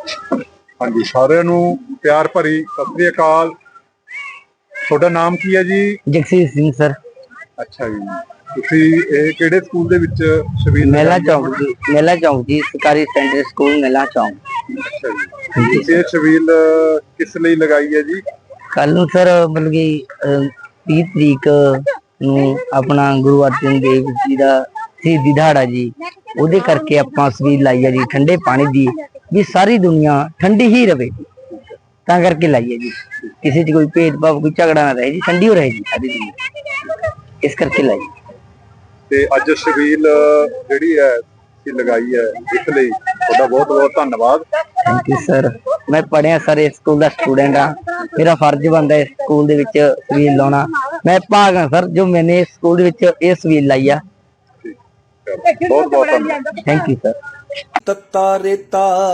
ਹਾਂਜੀ ਸਾਰਿਆਂ ਨੂੰ ਪਿਆਰ ਭਰੀ ਸਤਿ ਸ੍ਰੀ ਅਕਾਲ। ਤੁਹਾਡਾ ਨਾਮ ਕੀ ਹੈ ਜੀ? ਜਗਸੀਰ ਸਿੰਘ ਸਰ। ਅੱਛਾ ਜੀ। ਤੁਸੀਂ ਇਹ ਕਿਹੜੇ ਸਕੂਲ ਦੇ ਵਿੱਚ ਸ਼ਬੀਲ ਮੇਲਾ? ਚੌਂਕ ਜੀ ਮੇਲਾ ਚੌਂਕ ਜੀ ਸਰਕਾਰੀ ਸੈਂਟਰ ਸਕੂਲ ਮੇਲਾ ਚੌਂਕ। ਅੱਛਾ ਜੀ। ਤੁਸੀਂ ਇਹ ਸ਼ਬੀਲ ਕਿਸ ਲਈ ਲਗਾਈ ਹੈ ਜੀ? ਕੱਲ ਨੂੰ ਸਰ ਮਤਲਬ ਕਿ ਅਹ, 30 ਤਰੀਕ ਨੂੰ ਆਪਣਾ ਗੁਰੂ ਅਰਜਨ ਦੇਵ ਜੀ ਦਾ ਸ਼ਹੀਦੀ ਦਿਹਾੜਾ ਜੀ ਉਹਦੇ ਕਰਕੇ ਆਪਾਂ ਸਵੀਲ ਲਾਈ ਹੈ ਜੀ ਠੰਡੇ ਪਾਣੀ ਦੀ। ਵੀ ਸਾਰੀ ਦੁਨੀਆ ਠੰਡੀ ਹੀ ਰਵੇ। ਤਾਂ ਕਰਕੇ ਲਾਈ ਹੈ ਜੀ। ਕਿਸੇ 'ਚ ਕੋਈ ਭੇਦਭਾਵ ਕੋਈ ਝਗੜਾ ਨਾ ਰਹੇ ਜੀ ਠੰਡੀ ਹੋ ਰਹੇ ਜੀ ਸਾਰੀ ਦੁਨੀਆ। ਇਸ ਕਰਕੇ ਲਾਈ ਤੇ ਅੱਜ ਸ਼ਬੀਲ ਜਿਹੜੀ ਹੈ ਤੁਸੀਂ ਲਗਾਈ ਹੈ ਇਸ ਲਈ ਤੁਹਾਡਾ ਬਹੁਤ ਬਹੁਤ ਧੰਨਵਾਦ। ਥੈਂਕ ਯੂ ਸਰ ਮੈਂ ਪੜਿਆ ਸਰ ਇਸ ਸਕੂਲ ਦਾ ਸਟੂਡੈਂਟ ਆ ਮੇਰਾ ਫਰਜ਼ ਬਣਦਾ ਇਸ ਸਕੂਲ ਦੇ ਵਿੱਚ ਸਵੀਲ ਲਾਉਣਾ। ਮੈਂ ਭਾਗ ਹਾਂ ਸਰ ਜੋ ਮੈਨੇ ਇਸ ਸਕੂਲ ਦੇ ਵਿੱਚ ਇਹ ਸਵੀਲ ਲਾਈ ਆ। ਬਹੁਤ ਬਹੁਤ ਥੈਂਕ ਯੂ ਸਰ ਤੱਤਾ ਰੇਤਾ,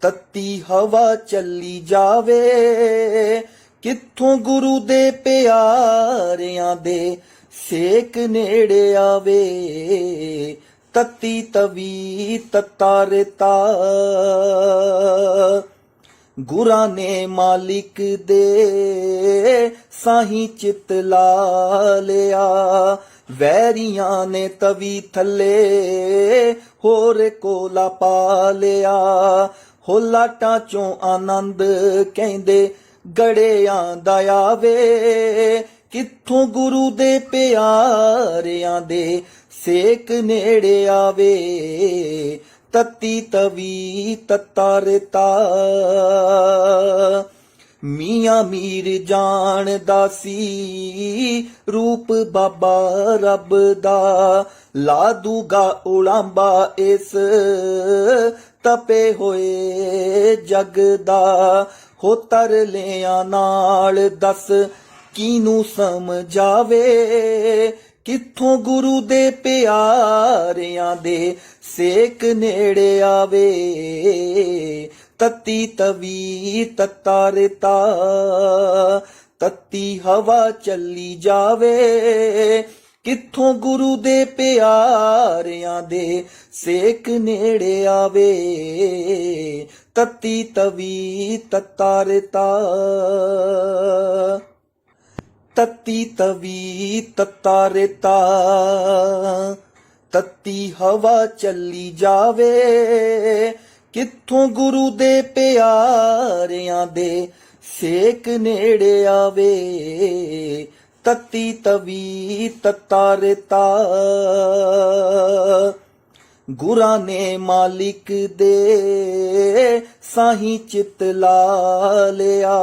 ਤੱਤੀ ਹਵਾ ਚੱਲੀ ਜਾਵੇ। ਕਿੱਥੋਂ ਗੁਰੂ ਦੇ ਪਿਆਰਿਆਂ ਦੇ ਸੇਕ ਨੇੜੇ ਆਵੇ? ਤੱਤੀ ਤਵੀ, ਤੱਤਾ ਰੇਤਾ। ਗੁਰਾਂ ਨੇ ਮਾਲਿਕ ਦੇ ਸਾਹੀ ਚਿਤ ਲਾ ਲਿਆ। ਵੈਰੀਆਂ ਨੇ ਤਵੀ ਥੱਲੇ ਹੋਰ ਕੋਲਾ ਪਾ ਲਿਆ। ਹੋ ਚੋਂ ਆਨੰਦ ਕਹਿੰਦੇ, ਗੜਿਆਂ ਦਾ ਆਵੇ। ਕਿੱਥੋਂ ਗੁਰੂ ਦੇ ਪਿਆਰਿਆਂ ਦੇ ਸੇਕ ਨੇੜੇ ਆਵੇ। ਤਤੀ ਤਵੀ ਤਤਾ ਮੀਆਂ ਮੀਰ ਜਾਣਦਾ ਸੀ, ਰੂਪ ਬਾਬਾ ਰੱਬ ਦਾ। ਲਾ ਦੂਗਾ ਉਲਾਂਬਾ ਇਸ ਤਪੇ ਹੋਏ ਜਗ ਦਾ। ਹੋ ਤਰਲਿਆਂ ਨਾਲ ਦੱਸ ਕੀਨੂੰ ਸਮਝਾਵੇ? ਕਿੱਥੋਂ ਗੁਰੂ ਦੇ ਪਿਆਰਿਆਂ ਦੇ ਸੇਕ ਨੇੜੇ ਆਵੇ? ਤਤੀ ਤਵੀ, ਤਤਾ ਰਤਾ, ਤਤੀ ਹਵਾ ਚੱਲੀ ਜਾਵੇ। ਕਿੱਥੋਂ ਗੁਰੂ ਦੇ ਪਿਆਰਿਆਂ ਦੇ ਸੇਕ ਨੇੜੇ ਆਵੇ? ਤਤੀ ਤਵੀ, ਤਤਾ ਰਤਾ। ਤਤੀ ਤਵੀ ਤਤਾ ਰੇਤਾ ਤਤੀ ਹਵਾ ਚੱਲੀ ਜਾਵੇ, ਕਿੱਥੋਂ ਗੁਰੂ ਦੇ ਪਿਆਰਿਆਂ ਦੇ ਸੇਕ ਨੇੜੇ ਆਵੇ। ਤਤੀ ਤਵੀ ਤਤਾ ਰੇਤਾ ਗੁਰਾਂ ਨੇ ਮਾਲਿਕ ਦੇ ਸਾਹੀ ਚਿਤ ਲਾ ਲਿਆ।